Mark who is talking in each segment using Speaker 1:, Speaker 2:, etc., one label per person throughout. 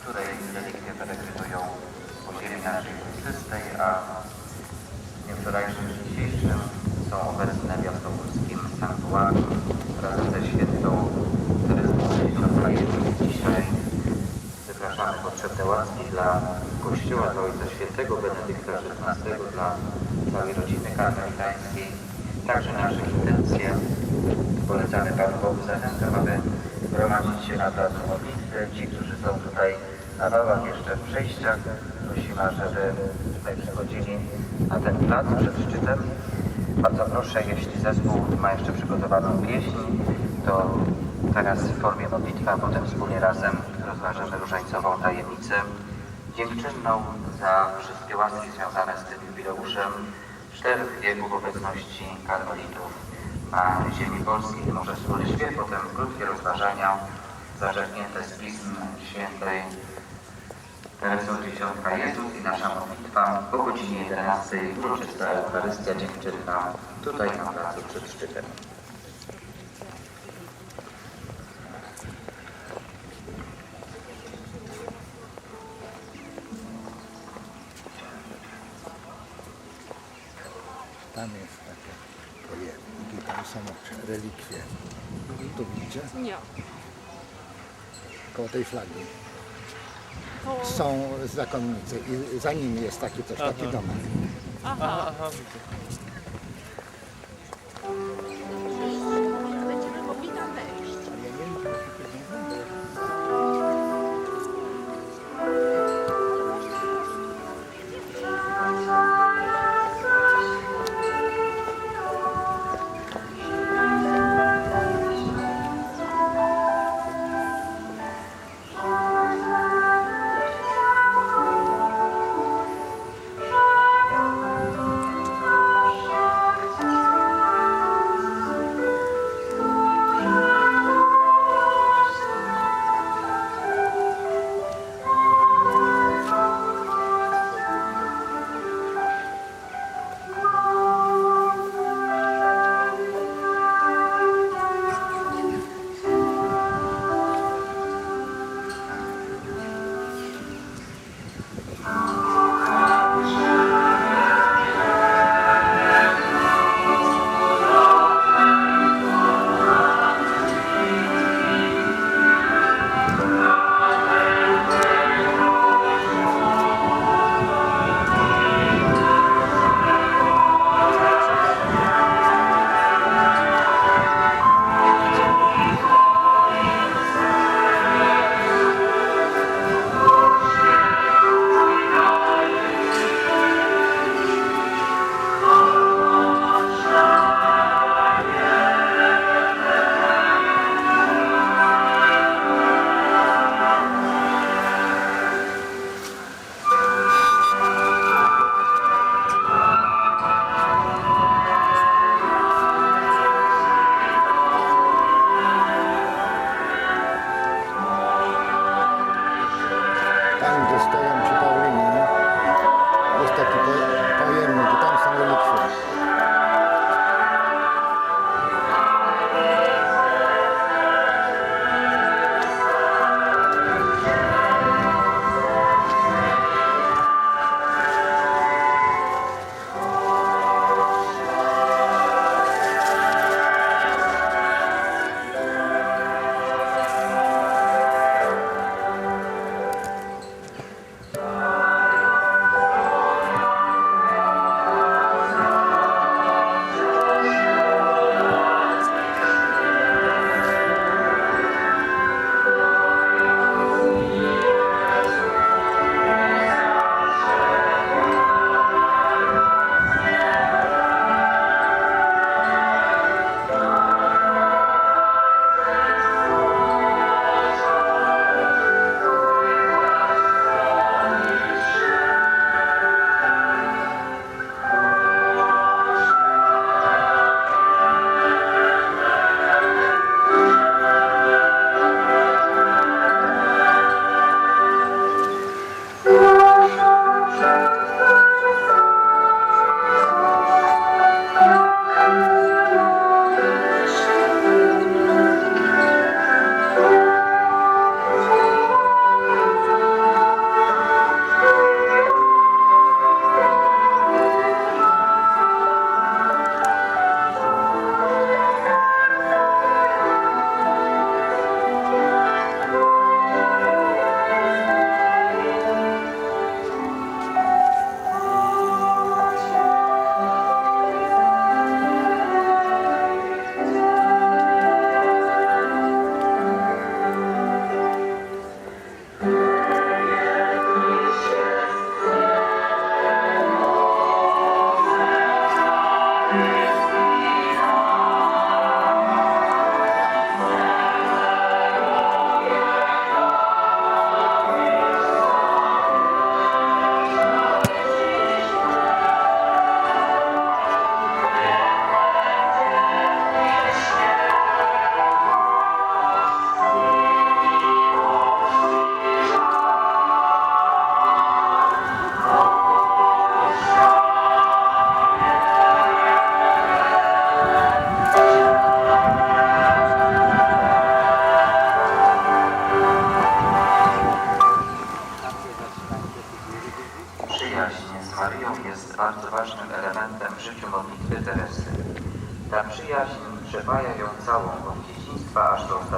Speaker 1: której relikwie peregrynują po ziemi naszej czystej, a w dniu wczorajszym i dzisiejszym są obecne w jasnogórskim sanktuarium razem ze świętą Jezus. Dzisiaj wypraszamy potrzebne łaski dla Kościoła, dla Ojca Świętego Benedykta XVI, dla całej rodziny karmelitańskiej, także nasze intencje. Polecamy Panu Bogu zachęcam, aby gromadzić się na placu modlitwy. Ci, którzy są tutaj na wałach jeszcze w przejściach, prosimy, żeby tutaj przychodzili na ten plac przed szczytem. Bardzo proszę, jeśli zespół ma jeszcze przygotowaną pieśń, to teraz w formie modlitwy, a potem wspólnie razem rozważamy różańcową tajemnicę dziękczynną za wszystkie łaski związane z tym jubileuszem czterech wieków obecności karmelitów na ziemi polskiej. Może śpiew, potem krótkie rozważania zaczerpnięte z Pism Świętej Teresą Dziesiątka Jezus i nasza modlitwa po godzinie 11 uroczysta Eucharystia dziękczynna tutaj na placu przed szczytem.
Speaker 2: Jest takie pojemniki, tam są relikwie. Tu widzicie?
Speaker 3: Nie.
Speaker 2: Koło tej flagi. Są zakonnice i za nimi jest taki coś, taki domek.
Speaker 3: Aha.
Speaker 4: Aha, widzę.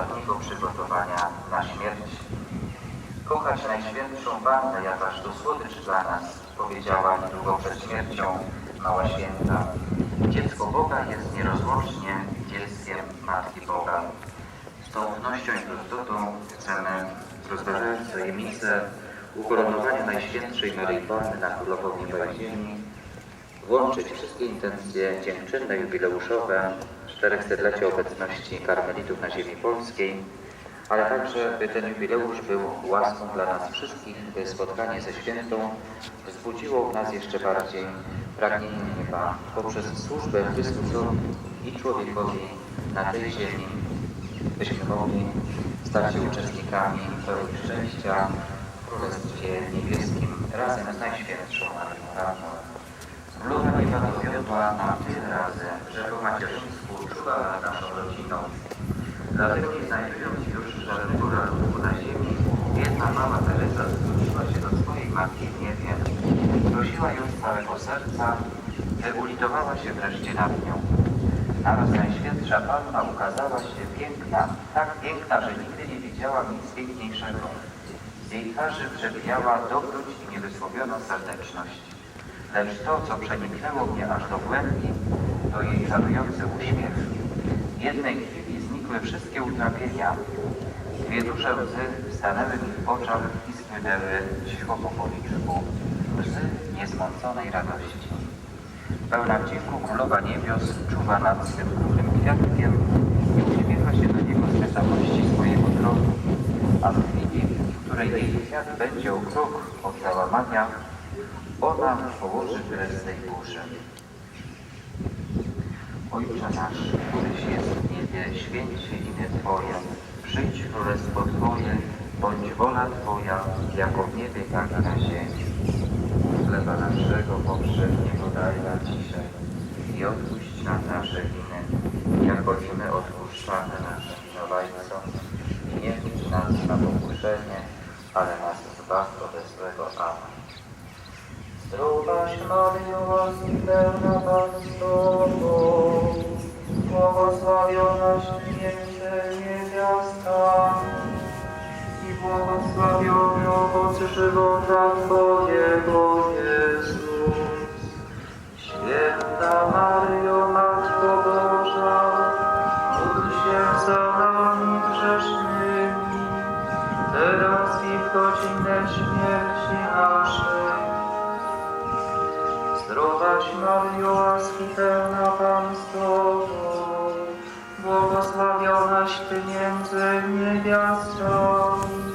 Speaker 1: Ostatniego przygotowania na śmierć. Kochać Najświętszą Pannę, jak aż do słodycz dla nas, powiedziała niedługo przed śmiercią Mała Święta. Dziecko Boga jest nierozłącznie dzieckiem Matki Boga. Z tą ufnością i prostotą chcemy, rozważając tajemnicę ukoronowania Najświętszej Maryi Panny na Królową Nieba Ziemi, włączyć wszystkie intencje dziękczynne jubileuszowe 400-lecia obecności karmelitów na ziemi polskiej, ale także by ten jubileusz był łaską dla nas wszystkich, by spotkanie ze świętą wzbudziło w nas jeszcze bardziej pragnienie nieba poprzez służbę Chrystusowi i człowiekowi na tej ziemi, byśmy mogli stać się uczestnikami pełni szczęścia w Królestwie Niebieskim razem z Najświętszą Maryją Panną. Królowa Nieba dowiodła nam tyle razy, że po macierzyńsku czuwa nad naszą rodziną. Dlatego nie znajdując już żadnego ratunku na ziemi, jedna mama Teresa zwróciła się do swojej matki w niebie. Prosiła ją z całego serca, by ulitowała się wreszcie nad nią. Naraz Najświętsza Panna ukazała się piękna, tak piękna, że nigdy nie widziała nic piękniejszego. Z jej twarzy przebijała dobroć i niewysłowioną serdeczność. Lecz to, co przeniknęło mnie aż do głębi, to jej czarujący uśmiech. W jednej chwili znikły wszystkie utrapienia. Dwie duże łzy stanęły mi w oczach i spłynęły cicho po policzku. Łzy niezmąconej radości. Pełna wdzięku królowa niebios czuwa nad swym królem kwiatkiem i uśmiecha się do niego z wysokości swojego tronu, a w chwili, w której jej kwiat będzie o krok od załamania, ona położy kres tej burzy. Ojcze nasz, któryś jest w niebie, święć się imię Twoje. Przyjdź królestwo Twoje, bądź wola Twoja, jako w niebie, tak na ziemi. Chleba naszego powszedniego daj nam dzisiaj i odpuść nam nasze winy, jako i my odpuszczamy naszym winowajcom. I nie wódź nas na pokuszenie, ale nas zbaw ode złego. Amen. Zdrowaś Maryjo, łaski pełna Pan z Tobą, błogosławionaś Ty i błogosławiony owoc żywota Twojego, Jezus. Święta Maryjo, Matko Boża, módl się za nami grzesznymi, teraz i w godzinę śmierci naszej. Zdrowaś Maryjo, łaski pełna Pan z Tobą, błogosławionaś Ty między niewiastami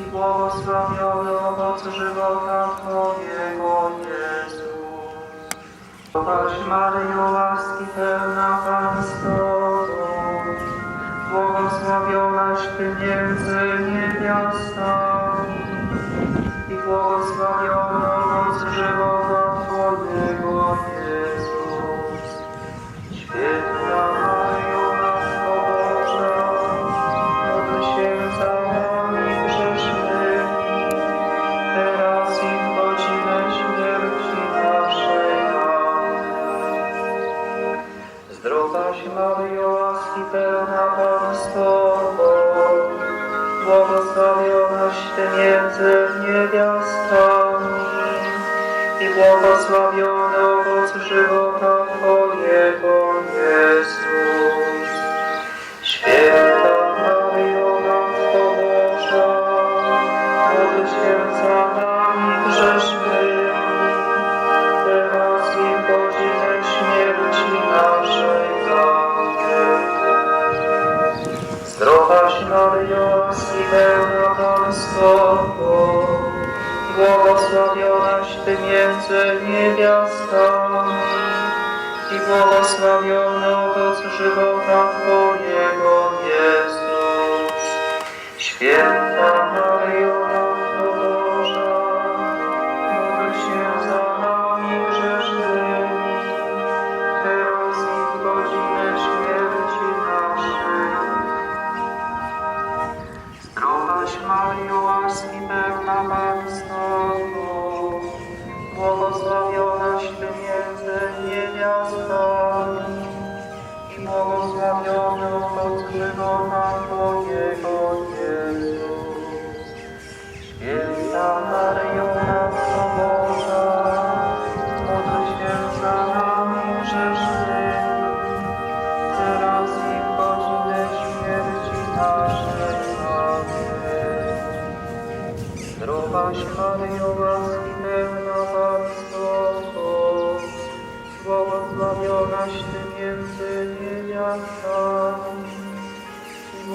Speaker 1: i błogosławiony owoc żywota Twojego, Jezus. Zdrowaś Maryjo, łaski pełna Pan z Tobą, błogosławionaś Ty między niewiastami i błogosławiony błogosławionaś Ty między niewiastami błogosławiony owoc żywota